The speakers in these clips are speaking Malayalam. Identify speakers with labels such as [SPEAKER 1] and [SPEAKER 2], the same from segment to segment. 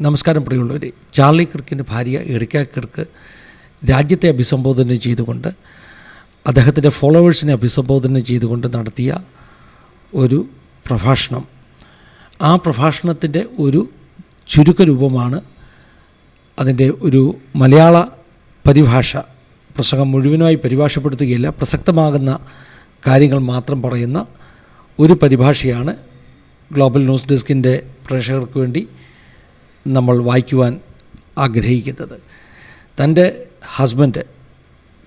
[SPEAKER 1] നമസ്കാരം പ്രിയമുള്ളവരെ. ചാർലി കിർക്കിന്റെ ഭാര്യ എറിക്ക കിർക്ക് രാജ്യത്തെ അഭിസംബോധന ചെയ്തുകൊണ്ട് അദ്ദേഹത്തിന്റെ ഫോളോവേഴ്സിനെ അഭിസംബോധന ചെയ്തുകൊണ്ട് നടത്തിയ ഒരു പ്രഭാഷണം. ആ പ്രഭാഷണത്തിന്റെ ഒരു ചുരുക്കരൂപമാണ് അതിന്റെ ഒരു മലയാള പരിഭാഷ. പ്രസംഗം മുഴുവനായി പരിഭാഷപ്പെടുത്തുകയില്ല പ്രസക്തമാകുന്ന കാര്യങ്ങൾ മാത്രം പറയുന്ന ഒരു പരിഭാഷയാണ് ഗ്ലോബൽ ന്യൂസ് ഡെസ്കിന്റെ പ്രേക്ഷകർക്ക് വേണ്ടി നമ്മൾ വായിക്കുവാൻ ആഗ്രഹിക്കുന്നത്. തന്റെ ഹസ്ബൻഡ്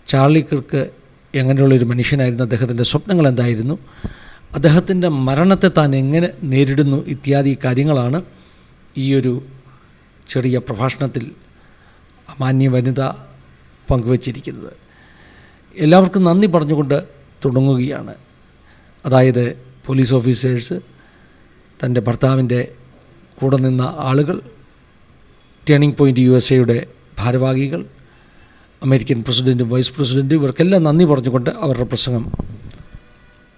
[SPEAKER 1] ചാർലി കിർക്ക് എങ്ങനെയുള്ളൊരു മനുഷ്യനായിരുന്നു അദ്ദേഹത്തിന്റെ സ്വപ്നങ്ങൾ എന്തായിരുന്നു അദ്ദേഹത്തിന്റെ മരണത്തെ താൻ എങ്ങനെ നേരിടുന്നു ഇത്യാദി കാര്യങ്ങളാണ് ഈ ഒരു ചെറിയ പ്രഭാഷണത്തിൽ മാന്യ വനിത പങ്കുവച്ചിരിക്കുന്നത്. എല്ലാവർക്കും നന്ദി പറഞ്ഞുകൊണ്ട് തുടങ്ങുകയാണ്. അതായത് പോലീസ് ഓഫീസേഴ്സ് തന്റെ ഭർത്താവിന്റെ കൂടെ നിന്ന ആളുകൾ ടേണിംഗ് പോയിന്റ് യു എസ് എയുടെ ഭാരവാഹികൾ അമേരിക്കൻ പ്രസിഡന്റും വൈസ് പ്രസിഡന്റും ഇവർക്കെല്ലാം നന്ദി പറഞ്ഞുകൊണ്ട് അവരുടെ പ്രസംഗം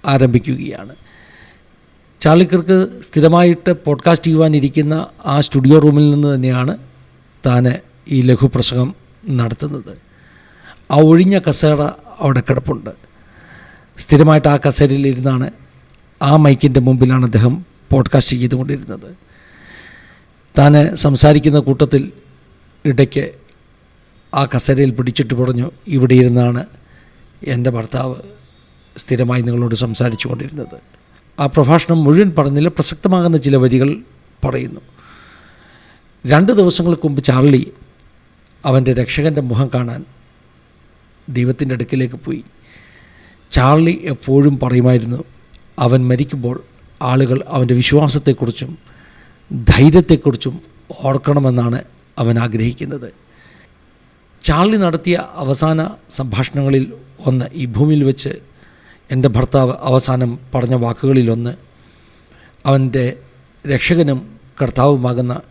[SPEAKER 1] ആരംഭിക്കുകയാണ്. ചാർലിക്കർക്ക് സ്ഥിരമായിട്ട് പോഡ്കാസ്റ്റ് ചെയ്യുവാനിരിക്കുന്ന ആ സ്റ്റുഡിയോ റൂമിൽ നിന്ന് തന്നെയാണ് താൻ ഈ ലഘുപ്രസംഗം നടത്തുന്നത്. ആ ഒഴിഞ്ഞ കസേര അവിടെ കിടപ്പുണ്ട്. സ്ഥിരമായിട്ട് ആ കസേരയിലിരുന്നാണ് ആ മൈക്കിന്റെ മുമ്പിലാണ് അദ്ദേഹം പോഡ്കാസ്റ്റ് ചെയ്തുകൊണ്ടിരുന്നത്. താൻ സംസാരിക്കുന്ന കൂട്ടത്തിൽ ഇടയ്ക്ക് ആ കസേരയിൽ പിടിച്ചിട്ട് പറഞ്ഞു ഇവിടെ ഇരുന്നാണ് എന്റെ ഭർത്താവ് സ്ഥിരമായി നിങ്ങളോട് സംസാരിച്ചു കൊണ്ടിരുന്നത്. ആ പ്രഭാഷണം മുഴുവൻ പറഞ്ഞില്ല പ്രസക്തമാകുന്ന ചില വരികൾ പറയുന്നു. രണ്ട് ദിവസങ്ങൾക്ക് മുമ്പ് ചാർലി അവന്റെ രക്ഷകന്റെ മുഖം കാണാൻ ദൈവത്തിന്റെ അടുക്കിലേക്ക് പോയി. ചാർലി എപ്പോഴും പറയുമായിരുന്നു അവൻ മരിക്കുമ്പോൾ ആളുകൾ അവന്റെ വിശ്വാസത്തെക്കുറിച്ചും ധൈര്യത്തെക്കുറിച്ചും ഓർക്കണമെന്നാണ് അവൻ ആഗ്രഹിക്കുന്നത്. ചാർലി നടത്തിയ അവസാന സംഭാഷണങ്ങളിൽ ഒന്ന് ഈ ഭൂമിയിൽ വെച്ച് എന്റെ ഭർത്താവ് അവസാനം പറഞ്ഞ വാക്കുകളിലൊന്ന് അവന്റെ രക്ഷകനും കർത്താവുമാകുന്ന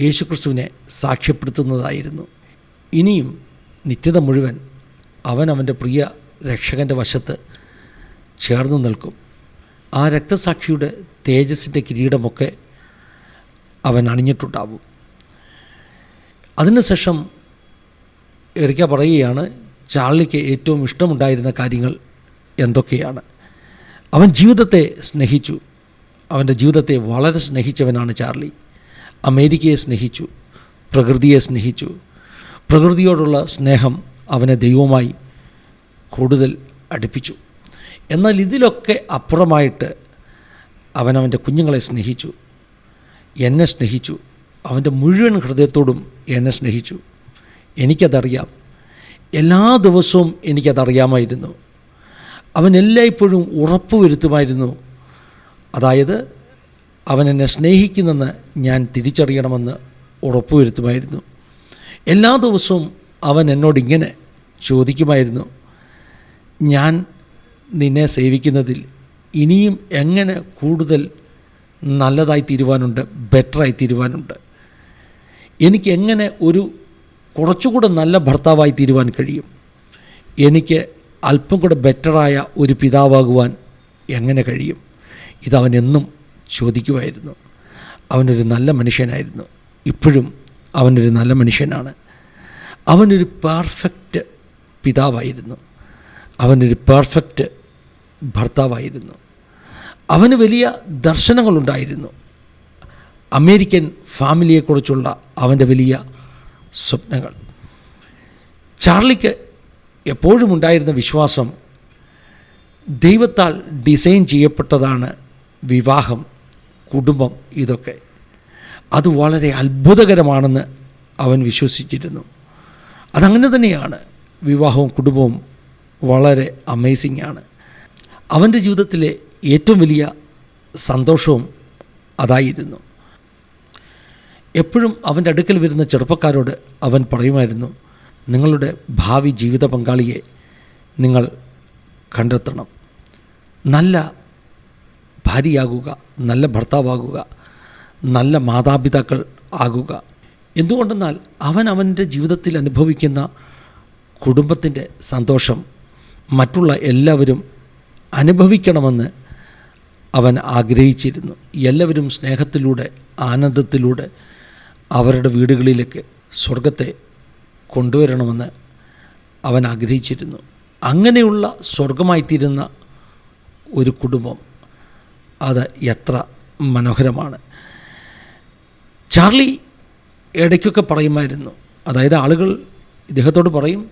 [SPEAKER 1] യേശുക്രിസ്തുവിനെ സാക്ഷ്യപ്പെടുത്തുന്നതായിരുന്നു. ഇനിയും നിത്യത മുഴുവൻ അവൻ അവന്റെ പ്രിയ രക്ഷകന്റെ വശത്ത് ചേർന്ന് നിൽക്കും. ആ രക്തസാക്ഷിയുടെ തേജസ്സിന്റെ കിരീടമൊക്കെ അവൻ അണിഞ്ഞിട്ടുണ്ടാവും. അതിനുശേഷം എറിക്ക പറയുകയാണ് ചാർലിക്ക് ഏറ്റവും ഇഷ്ടമുണ്ടായിരുന്ന കാര്യങ്ങൾ എന്തൊക്കെയാണ്? അവൻ ജീവിതത്തെ സ്നേഹിച്ചു. അവന്റെ ജീവിതത്തെ വളരെ സ്നേഹിച്ചവനാണ് ചാർലി. അമേരിക്കയെ സ്നേഹിച്ചു പ്രകൃതിയെ സ്നേഹിച്ചു. പ്രകൃതിയോടുള്ള സ്നേഹം അവനെ ദൈവമായി കൂടുതൽ അടുപ്പിച്ചു. എന്നാൽ ഇതിലൊക്കെ അപ്പുറമായിട്ട് അവനവന്റെ കുഞ്ഞുങ്ങളെ സ്നേഹിച്ചു. എന്നെ സ്നേഹിച്ചു. അവന്റെ മുഴുവൻ ഹൃദയത്തോടും എന്നെ സ്നേഹിച്ചു. എനിക്കതറിയാം. എല്ലാ ദിവസവും എനിക്കതറിയാമായിരുന്നു. അവൻ എല്ലായ്പ്പോഴും ഉറപ്പ് വരുത്തുമായിരുന്നു അതായത് അവൻ എന്നെ സ്നേഹിക്കുന്നെന്ന് ഞാൻ തിരിച്ചറിയണമെന്ന് ഉറപ്പ് വരുത്തുമായിരുന്നു എല്ലാ ദിവസവും അവൻ എന്നോട് ഇങ്ങനെ ചോദിക്കുമായിരുന്നു. ഞാൻ നിന്നെ സേവിക്കുന്നതിൽ ഇനിയും എങ്ങനെ കൂടുതൽ നല്ലതായി തീരുവാനുണ്ട് ബെറ്ററായി തീരുവാനുണ്ട്. എനിക്ക് എങ്ങനെ ഒരു കുറച്ചുകൂടെ നല്ല ഭർത്താവായി തീരുവാൻ കഴിയും? എനിക്ക് അല്പം കൂടെ ബെറ്ററായ ഒരു പിതാവാകുവാൻ എങ്ങനെ കഴിയും? ഇതവൻ എന്നും ചോദിക്കുമായിരുന്നു അവനൊരു നല്ല മനുഷ്യനായിരുന്നു. ഇപ്പോഴും അവനൊരു നല്ല മനുഷ്യനാണ്. അവനൊരു പെർഫെക്റ്റ് പിതാവായിരുന്നു. അവനൊരു പെർഫെക്റ്റ് ഭർത്താവായിരുന്നു. അവന് വലിയ ദർശനങ്ങളുണ്ടായിരുന്നു. അമേരിക്കൻ ഫാമിലിയെക്കുറിച്ചുള്ള അവന്റെ വലിയ സ്വപ്നങ്ങൾ. ചാർലിക്ക് എപ്പോഴും ഉണ്ടായിരുന്ന വിശ്വാസം ദൈവത്താൽ ഡിസൈൻ ചെയ്യപ്പെട്ടതാണ് വിവാഹം കുടുംബം ഇതൊക്കെ. അത് വളരെ അത്ഭുതകരമാണെന്ന് അവൻ വിശ്വസിച്ചിരുന്നു. അതങ്ങനെ തന്നെയാണ് വിവാഹവും കുടുംബവും വളരെ അമേസിംഗ് ആണ്. അവന്റെ ജീവിതത്തിലെ ഏറ്റവും വലിയ സന്തോഷവും അതായിരുന്നു. എപ്പോഴും അവന്റെ അടുക്കൽ വരുന്ന ചെറുപ്പക്കാരോട് അവൻ പറയുമായിരുന്നു നിങ്ങളുടെ ഭാവി ജീവിത പങ്കാളിയെ നിങ്ങൾ കണ്ടെത്തണം. നല്ല ഭാര്യയാകുക നല്ല ഭർത്താവാകുക നല്ല മാതാപിതാക്കൾ ആകുക. എന്തുകൊണ്ടെന്നാൽ അവൻ അവന്റെ ജീവിതത്തിൽ അനുഭവിക്കുന്ന കുടുംബത്തിന്റെ സന്തോഷം മറ്റുള്ള എല്ലാവരും അനുഭവിക്കണമെന്ന് അവൻ ആഗ്രഹിച്ചിരുന്നു. എല്ലാവരും സ്നേഹത്തിലൂടെ ആനന്ദത്തിലൂടെ അവരുടെ വീടുകളിലേക്ക് സ്വർഗത്തെ കൊണ്ടുവരണമെന്ന് അവൻ ആഗ്രഹിച്ചിരുന്നു. അങ്ങനെയുള്ള സ്വർഗമായിത്തീരുന്ന ഒരു കുടുംബം അത് എത്ര മനോഹരമാണ്. ചാർലി ഇടയ്ക്കൊക്കെ പറയുമായിരുന്നു. അതായത് ആളുകൾ ഇദ്ദേഹത്തോട് പറയും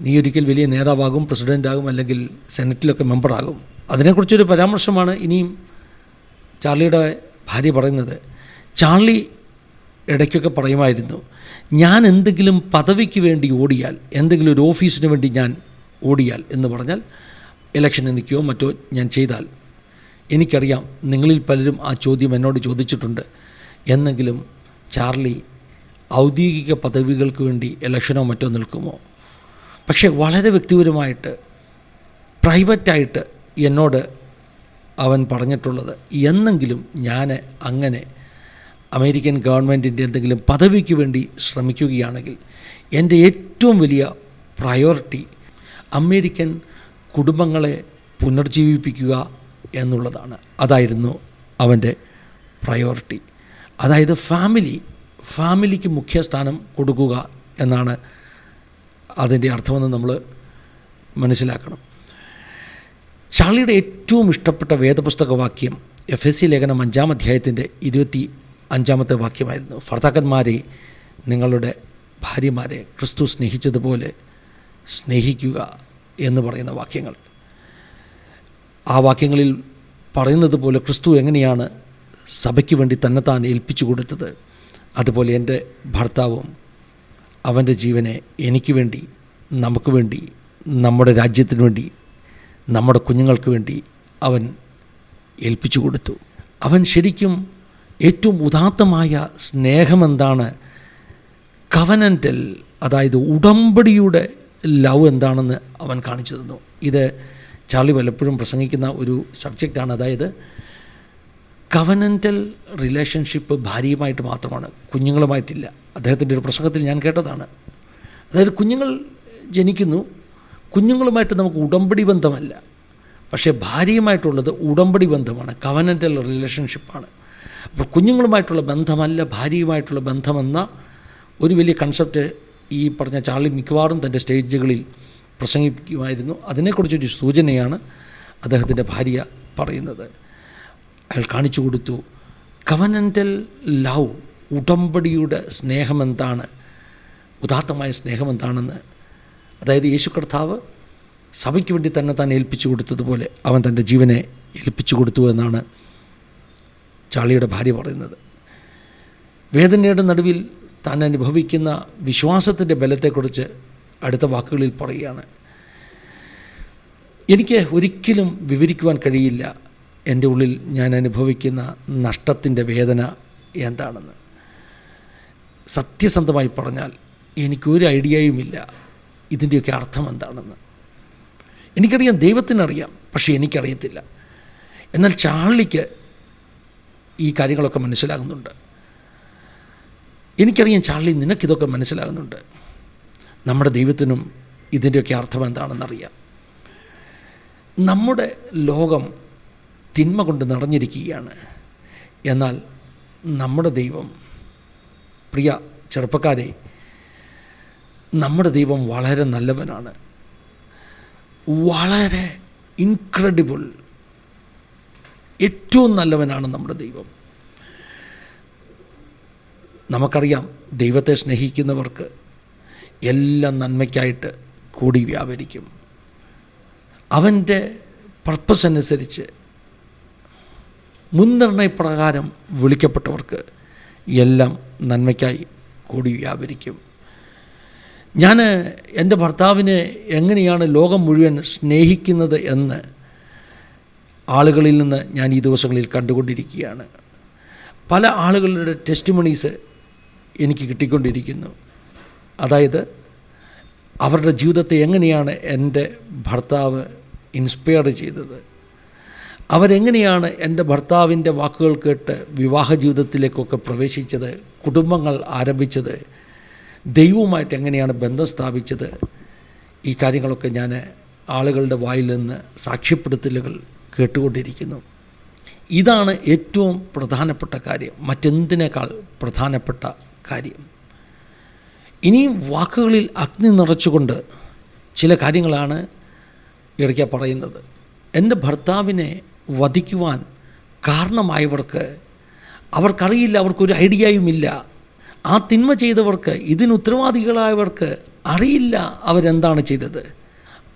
[SPEAKER 1] നീ ഒരിക്കൽ വലിയ നേതാവാകും പ്രസിഡന്റാകും അല്ലെങ്കിൽ സെനറ്റിലൊക്കെ മെമ്പറാകും. അതിനെക്കുറിച്ചൊരു പരാമർശമാണ് ഇനിയും ചാർലിയുടെ ഭാര്യ പറയുന്നത്. ചാർലി ഇടയ്ക്കൊക്കെ പറയുമായിരുന്നു ഞാൻ എന്തെങ്കിലും പദവിക്ക് വേണ്ടി ഓടിയാൽ എന്തെങ്കിലും ഒരു ഓഫീസിന് വേണ്ടി ഞാൻ ഓടിയാൽ എന്ന് പറഞ്ഞാൽ ഇലക്ഷന് നിൽക്കുകയോ മറ്റോ ഞാൻ ചെയ്താൽ എനിക്കറിയാം നിങ്ങളിൽ പലരും ആ ചോദ്യം എന്നോട് ചോദിച്ചിട്ടുണ്ട്. എന്നെങ്കിലും ചാർലി ഔദ്യോഗിക പദവികൾക്ക് വേണ്ടി ഇലക്ഷനോ മറ്റോ നിൽക്കുമോ? പക്ഷേ വളരെ വ്യക്തിപരമായിട്ട് പ്രൈവറ്റായിട്ട് എന്നോട് അവൻ പറഞ്ഞിട്ടുള്ളത് എന്നെങ്കിലും ഞാൻ അങ്ങനെ അമേരിക്കൻ ഗവൺമെന്റിന്റെ എന്തെങ്കിലും പദവിക്ക് വേണ്ടി ശ്രമിക്കുകയാണെങ്കിൽ എന്റെ ഏറ്റവും വലിയ പ്രയോറിറ്റി അമേരിക്കൻ കുടുംബങ്ങളെ പുനർജീവിപ്പിക്കുക എന്നുള്ളതാണ്. അതായിരുന്നു അവന്റെ പ്രയോറിറ്റി. അതായത് ഫാമിലി ഫാമിലിക്ക് മുഖ്യസ്ഥാനം കൊടുക്കുക എന്നാണ് അതിന്റെ അർത്ഥമെന്ന് നമ്മൾ മനസ്സിലാക്കണം. ചാളിയുടെ ഏറ്റവും ഇഷ്ടപ്പെട്ട വേദപുസ്തക വാക്യം എഫ് എസ് സി ലേഖനം അഞ്ചാം അധ്യായത്തിന്റെ ഇരുപത്തി അഞ്ചാമത്തെ വാക്യമായിരുന്നു. ഭർത്താക്കന്മാരെ നിങ്ങളുടെ ഭാര്യമാരെ ക്രിസ്തു സ്നേഹിച്ചതുപോലെ സ്നേഹിക്കുക എന്ന് പറയുന്ന വാക്യങ്ങൾ. ആ വാക്യങ്ങളിൽ പറയുന്നത് പോലെ ക്രിസ്തു എങ്ങനെയാണ് സഭയ്ക്ക് വേണ്ടി തന്നെത്താൻ ഏൽപ്പിച്ചു കൊടുത്തത്? അതുപോലെ എന്റെ ഭർത്താവും അവന്റെ ജീവനെ എനിക്ക് വേണ്ടി നമുക്ക് വേണ്ടി നമ്മുടെ രാജ്യത്തിന് വേണ്ടി നമ്മുടെ കുഞ്ഞുങ്ങൾക്ക് വേണ്ടി അവൻ ഏൽപ്പിച്ചു കൊടുത്തു. അവൻ ശരിക്കും ഏറ്റവും ഉദാത്തമായ സ്നേഹമെന്താണ്? കവനന്റൽ അതായത് ഉടമ്പടിയുടെ ലവ് എന്താണെന്ന് അവൻ കാണിച്ചു തന്നു. ഇത് ചാർലി പലപ്പോഴും പ്രസംഗിക്കുന്ന ഒരു സബ്ജക്റ്റാണ്. അതായത് കവനന്റൽ റിലേഷൻഷിപ്പ് ഭാര്യയുമായിട്ട് മാത്രമാണ് കുഞ്ഞുങ്ങളുമായിട്ടില്ല. അദ്ദേഹത്തിന്റെ ഒരു പ്രസംഗത്തിൽ ഞാൻ കേട്ടതാണ്. അതായത് കുഞ്ഞുങ്ങൾ ജനിക്കുന്നു കുഞ്ഞുങ്ങളുമായിട്ട് നമുക്ക് ഉടമ്പടി ബന്ധമല്ല. പക്ഷേ ഭാര്യയുമായിട്ടുള്ളത് ഉടമ്പടി ബന്ധമാണ് കവനന്റൽ റിലേഷൻഷിപ്പാണ് അപ്പോൾ കുഞ്ഞുങ്ങളുമായിട്ടുള്ള ബന്ധമല്ല ഭാര്യയുമായിട്ടുള്ള ബന്ധമെന്ന ഒരു വലിയ കൺസെപ്റ്റ് ഈ പറഞ്ഞ ചാർലി മിക്കവാറും തന്റെ സ്റ്റേജുകളിൽ പ്രസംഗിക്കുമായിരുന്നു. അതിനെക്കുറിച്ചൊരു സൂചനയാണ് അദ്ദേഹത്തിന്റെ ഭാര്യ പറയുന്നത്. അയാൾ കാണിച്ചു കൊടുത്തു കവനന്റൽ ലവ് ഉടമ്പടിയുടെ സ്നേഹമെന്താണ്? ഉദാത്തമായ സ്നേഹമെന്താണെന്ന്? അതായത് യേശു കർത്താവ് സഭയ്ക്ക് വേണ്ടി തന്നെ താൻ ഏൽപ്പിച്ചു കൊടുത്തതുപോലെ അവൻ തന്റെ ജീവനെ ഏൽപ്പിച്ചു കൊടുത്തു എന്നാണ് ചാളിയുടെ ഭാര്യ പറയുന്നത്. വേദനയുടെ നടുവിൽ താൻ അനുഭവിക്കുന്ന വിശ്വാസത്തിന്റെ ബലത്തെക്കുറിച്ച് അടുത്ത വാക്കുകളിൽ പറയുകയാണ്. എനിക്ക് ഒരിക്കലും വിവരിക്കുവാൻ കഴിയില്ല. എന്റെ ഉള്ളിൽ ഞാൻ അനുഭവിക്കുന്ന നഷ്ടത്തിന്റെ വേദന എന്താണെന്ന്. സത്യസന്ധമായി പറഞ്ഞാൽ എനിക്കൊരു ഐഡിയയുമില്ല. ഇതിന്റെയൊക്കെ അർത്ഥം എന്താണെന്ന്. എനിക്കറിയാം ദൈവത്തിനറിയാം പക്ഷേ എനിക്കറിയത്തില്ല. എന്നാൽ ചാർലിക്ക് ഈ കാര്യങ്ങളൊക്കെ മനസ്സിലാകുന്നുണ്ട്. എനിക്കറിയാം ചാർലി നിനക്കിതൊക്കെ മനസ്സിലാകുന്നുണ്ട്. നമ്മുടെ ദൈവത്തിനും ഇതിന്റെയൊക്കെ അർത്ഥം എന്താണെന്നറിയാം. നമ്മുടെ ലോകം തിന്മ കൊണ്ട് നിറഞ്ഞിരിക്കുകയാണ്. എന്നാൽ നമ്മുടെ ദൈവം പ്രിയ ചെറുപ്പക്കാരെ നമ്മുടെ ദൈവം വളരെ നല്ലവനാണ്. വളരെ ഇൻക്രെഡിബിൾ ഏറ്റവും നല്ലവനാണ് നമ്മുടെ ദൈവം. നമുക്കറിയാം ദൈവത്തെ സ്നേഹിക്കുന്നവർക്ക് എല്ലാം നന്മയ്ക്കായിട്ട് കൂടി വ്യാപരിക്കും. അവന്റെ പർപ്പസ് അനുസരിച്ച് മുൻനിർണയപ്രകാരം വിളിക്കപ്പെട്ടവർക്ക് എല്ലാം നന്മയ്ക്കായി കൂടി വ്യാപരിക്കും. ഞാൻ എന്റെ ഭർത്താവിനെ എങ്ങനെയാണ് ലോകം മുഴുവൻ സ്നേഹിക്കുന്നത് എന്ന് ആളുകളിൽ നിന്ന് ഞാൻ ഈ ദിവസങ്ങളിൽ കണ്ടുകൊണ്ടിരിക്കുകയാണ്. പല ആളുകളുടെ ടെസ്റ്റിമണീസ് എനിക്ക് കിട്ടിക്കൊണ്ടിരിക്കുന്നു. അതായത് അവരുടെ ജീവിതത്തെ എങ്ങനെയാണ് എന്റെ ഭർത്താവ് ഇൻസ്പയർ ചെയ്തത്? അവരെങ്ങനെയാണ് എന്റെ ഭർത്താവിന്റെ വാക്കുകൾ കേട്ട് വിവാഹ ജീവിതത്തിലേക്കൊക്കെ പ്രവേശിച്ചത് കുടുംബങ്ങൾ ആരംഭിച്ചത് ദൈവവുമായിട്ട് എങ്ങനെയാണ് ബന്ധം സ്ഥാപിച്ചത്? ഈ കാര്യങ്ങളൊക്കെ ഞാൻ ആളുകളുടെ വായിൽ നിന്ന് സാക്ഷ്യപ്പെടുത്തലുകൾ കേട്ടുകൊണ്ടിരിക്കുന്നു. ഇതാണ് ഏറ്റവും പ്രധാനപ്പെട്ട കാര്യം മറ്റെന്തിനേക്കാൾ പ്രധാനപ്പെട്ട കാര്യം. ഇനിയും വാക്കുകളിൽ അഗ്നി നിറച്ചുകൊണ്ട് ചില കാര്യങ്ങളാണ് ഇടയ്ക്ക പറയുന്നത്. എന്റെ ഭർത്താവിനെ വധിക്കുവാൻ കാരണമായവർക്ക് അവർക്കറിയില്ല അവർക്കൊരു ഐഡിയയുമില്ല. ആ തിന്മ ചെയ്തവർക്ക് ഇതിന് ഉത്തരവാദികളായവർക്ക് അറിയില്ല അവരെന്താണ് ചെയ്തത്.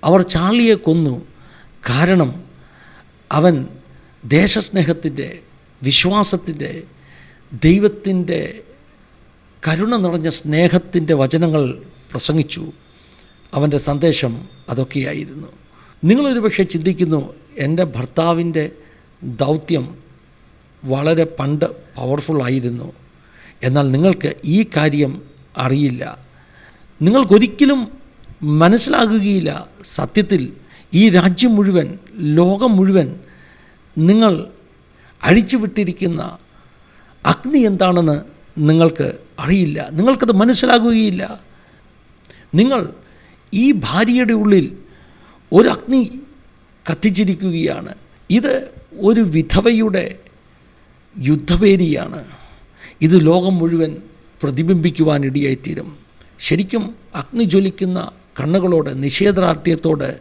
[SPEAKER 1] അവർ ചാർലിയെ കൊന്നു. കാരണം അവൻ ദേശസ്നേഹത്തിന്റെ വിശ്വാസത്തിന്റെ ദൈവത്തിന്റെ കരുണ നിറഞ്ഞ സ്നേഹത്തിന്റെ വചനങ്ങൾ പ്രസംഗിച്ചു. അവന്റെ സന്ദേശം അതൊക്കെയായിരുന്നു. നിങ്ങളൊരു പക്ഷേ ചിന്തിക്കുന്നു എന്റെ ഭർത്താവിന്റെ ദൗത്യം വളരെ പണ്ട് പവർഫുള്ളായിരുന്നു എന്നാൽ നിങ്ങൾക്ക് ഈ കാര്യം അറിയില്ല. നിങ്ങൾക്കൊരിക്കലും മനസ്സിലാകുകയില്ല. സത്യത്തിൽ ഈ രാജ്യം മുഴുവൻ ലോകം മുഴുവൻ നിങ്ങൾ അഴിച്ചുവിട്ടിരിക്കുന്ന അഗ്നി എന്താണെന്ന് നിങ്ങൾക്ക് അറിയില്ല. നിങ്ങൾക്കത് മനസ്സിലാകുകയില്ല. നിങ്ങൾ ഈ ഭാര്യയുടെ ഉള്ളിൽ ഒരു അഗ്നി കത്തിച്ചിരിക്കുകയാണ്. ഇത് ഒരു വിധവയുടെ യുദ്ധവേദിയാണ് ഇത് ലോകം മുഴുവൻ പ്രതിബിംബിക്കുവാനിടയായിത്തീരും. ശരിക്കും അഗ്നി ജ്വലിക്കുന്ന കണ്ണുകളോട് നിഷേധാർഢ്യത്തോട്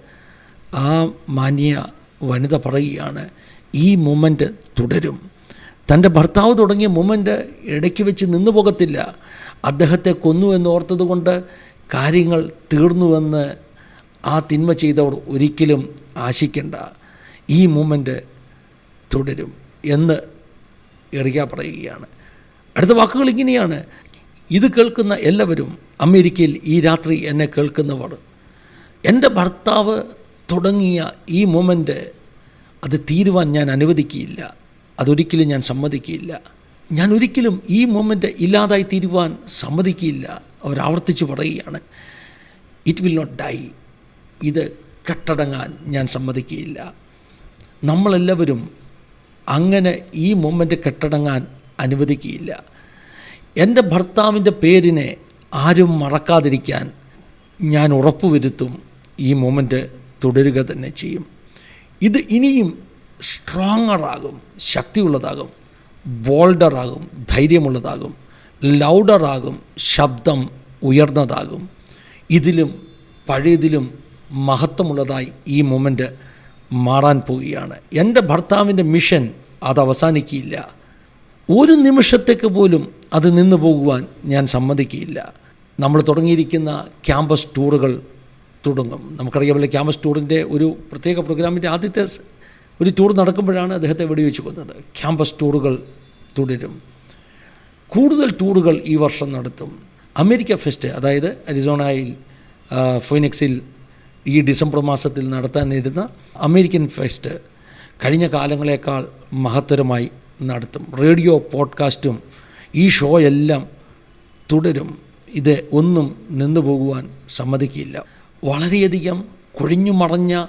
[SPEAKER 1] ആ മാന്യ വനിത പറയുകയാണ് ഈ മൂമെന്റ് തുടരും. തന്റെ ഭർത്താവ് തുടങ്ങിയ മൊമെന്റ് ഇടയ്ക്ക് വെച്ച് നിന്നു പോകത്തില്ല. അദ്ദേഹത്തെ കൊന്നു എന്നോർത്തതുകൊണ്ട് കാര്യങ്ങൾ തീർന്നുവെന്ന് ആ തിന്മ ചെയ്തവർ ഒരിക്കലും ആശിക്കേണ്ട. ഈ മൂമെന്റ് തുടരും എന്ന് എറിയ പറയുകയാണ്. അടുത്ത വാക്കുകൾ ഇങ്ങനെയാണ്. ഇത് കേൾക്കുന്ന എല്ലാവരും അമേരിക്കയിൽ ഈ രാത്രി എന്നെ കേൾക്കുന്നവർ എന്റെ ഭർത്താവ് തുടങ്ങിയ ഈ മൊമെന്റ് അത് തീരുവാൻ ഞാൻ അനുവദിക്കുകയില്ല. അതൊരിക്കലും ഞാൻ സമ്മതിക്കുകയില്ല. ഞാൻ ഒരിക്കലും ഈ മൊമെന്റ് ഇല്ലാതായി തീരുവാൻ സമ്മതിക്കുകയില്ല. അവരാവർത്തിച്ച് പറയുകയാണ്. ഇറ്റ് വിൽ നോട്ട് ഡൈ ഇത് കെട്ടടങ്ങാൻ ഞാൻ സമ്മതിക്കുകയില്ല. നമ്മളെല്ലാവരും അങ്ങനെ ഈ മൊമെന്റ് കെട്ടടങ്ങാൻ അനുവദിക്കുകയില്ല. എന്റെ ഭർത്താവിന്റെ പേരിനെ ആരും മറക്കാതിരിക്കാൻ ഞാൻ ഉറപ്പുവരുത്തും ഈ മൊമെന്റ് തുടരുക തന്നെ ചെയ്യും. ഇത് ഇനിയും സ്ട്രോങ്ങറാകും ശക്തിയുള്ളതാകും ബോൾഡറാകും ധൈര്യമുള്ളതാകും ലൗഡറാകും ശബ്ദം ഉയർന്നതാകും. ഇതിലും പഴയതിലും മഹത്വമുള്ളതായി ഈ മൊമെന്റ് മാറാൻ പോവുകയാണ്. എന്റെ ഭർത്താവിന്റെ മിഷൻ അത് അവസാനിക്കില്ല. ഒരു നിമിഷത്തേക്ക് പോലും അത് നിന്നു പോകുവാൻ ഞാൻ സമ്മതിക്കില്ല. നമ്മൾ തുടങ്ങിയിരിക്കുന്ന ക്യാമ്പസ് ടൂറുകൾ തുടങ്ങും. നമുക്കറിയാമല്ലോ ക്യാമ്പസ് ടൂറിന്റെ ഒരു പ്രത്യേക പ്രോഗ്രാമിന്റെ ആദ്യത്തെ ഒരു ടൂർ നടക്കുമ്പോഴാണ് അദ്ദേഹത്തെ വെടിവെച്ച് കൊന്നത് ക്യാമ്പസ് ടൂറുകൾ തുടരും. കൂടുതൽ ടൂറുകൾ ഈ വർഷം നടത്തും. അമേരിക്ക ഫെസ്റ്റ് അതായത് അരിസോണയിൽ ഫൊയിനിക്സിൽ ഈ ഡിസംബർ മാസത്തിൽ നടത്താനിരുന്ന അമേരിക്കൻ ഫെസ്റ്റ് കഴിഞ്ഞ കാലങ്ങളേക്കാൾ മഹത്തരമായി നടത്തും. റേഡിയോ പോഡ്കാസ്റ്റും ഈ ഷോ എല്ലാം തുടരും. ഇത് ഒന്നും നിന്നു പോകുവാൻ സമ്മതിക്കില്ല. വളരെയധികം കൊഴിഞ്ഞു മറഞ്ഞ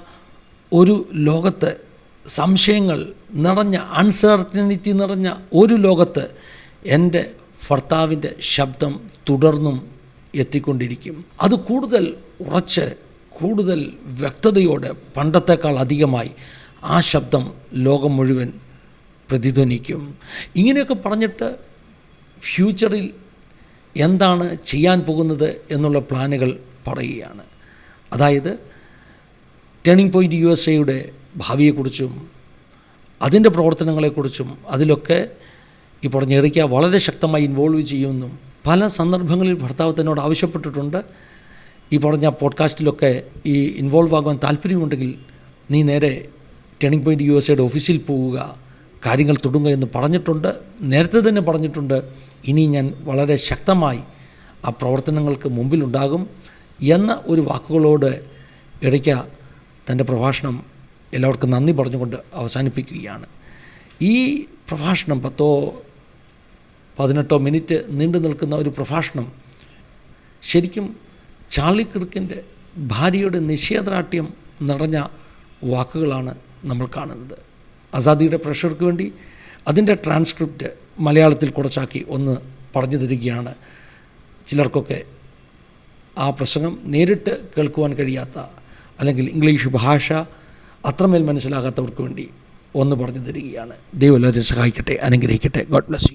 [SPEAKER 1] ഒരു ലോകത്ത് സംശയങ്ങൾ നിറഞ്ഞ അൺസർട്ടനിറ്റി നിറഞ്ഞ ഒരു ലോകത്ത് എന്റെ ഭർത്താവിന്റെ ശബ്ദം തുടർന്നും എത്തിക്കൊണ്ടിരിക്കും. അത് കൂടുതൽ ഉറച്ച് കൂടുതൽ വ്യക്തതയോടെ പണ്ടത്തേക്കാൾ അധികമായി ആ ശബ്ദം ലോകം മുഴുവൻ പ്രതിധ്വനിക്കും. ഇങ്ങനെയൊക്കെ പറഞ്ഞിട്ട് ഫ്യൂച്ചറിൽ എന്താണ് ചെയ്യാൻ പോകുന്നത് എന്നുള്ള പ്ലാനുകൾ പറയുകയാണ്. അതായത് ടേണിംഗ് പോയിന്റ് യു എസ് എയുടെ ഭാവിയെക്കുറിച്ചും അതിന്റെ പ്രവർത്തനങ്ങളെക്കുറിച്ചും അതിലൊക്കെ ഈ പറഞ്ഞ എറിക്ക വളരെ ശക്തമായി ഇൻവോൾവ് ചെയ്യുമെന്നും പല സന്ദർഭങ്ങളിൽ ഭർത്താവ് തന്നോട് ആവശ്യപ്പെട്ടിട്ടുണ്ട്. ഈ പറഞ്ഞ പോഡ്കാസ്റ്റിലൊക്കെ ഈ ഇൻവോൾവ് ആകാൻ താല്പര്യമുണ്ടെങ്കിൽ നീ നേരെ ടേണിംഗ് പോയിന്റ് യു എസ് എയുടെ ഓഫീസിൽ പോവുക കാര്യങ്ങൾ തുടങ്ങുക എന്ന് പറഞ്ഞിട്ടുണ്ട്. നേരത്തെ തന്നെ പറഞ്ഞിട്ടുണ്ട് ഇനി ഞാൻ വളരെ ശക്തമായി ആ പ്രവർത്തനങ്ങൾക്ക് മുമ്പിലുണ്ടാകും എന്ന ഒരു വാക്കുകളോട് ഇടയ്ക്ക തന്റെ പ്രഭാഷണം എല്ലാവർക്കും നന്ദി പറഞ്ഞുകൊണ്ട് അവസാനിപ്പിക്കുകയാണ്. ഈ പ്രഭാഷണം പത്തോ പതിനെട്ടോ മിനിറ്റ് നീണ്ടു നിൽക്കുന്ന ഒരു പ്രഭാഷണം ശരിക്കും ചാർലി കിർക്കിന്റെ ഭാര്യയുടെ നിഷേധനാട്യം നിറഞ്ഞ വാക്കുകളാണ് നമ്മൾ കാണുന്നത്. ആസാദിയുടെ പ്രഷർക്ക് വേണ്ടി അതിന്റെ ട്രാൻസ്ക്രിപ്റ്റ് മലയാളത്തിൽ കുറച്ചാക്കി ഒന്ന് പറഞ്ഞു തരികയാണ്. ചിലർക്കൊക്കെ ആ പ്രസംഗം നേരിട്ട് കേൾക്കുവാൻ കഴിയാത്ത അല്ലെങ്കിൽ ഇംഗ്ലീഷ് ഭാഷ അത്രമേൽ മനസ്സിലാകാത്തവർക്ക് വേണ്ടി ഒന്ന് പറഞ്ഞു തരികയാണ്. ദൈവം എല്ലാവരും സഹായിക്കട്ടെ അനുഗ്രഹിക്കട്ടെ. God bless you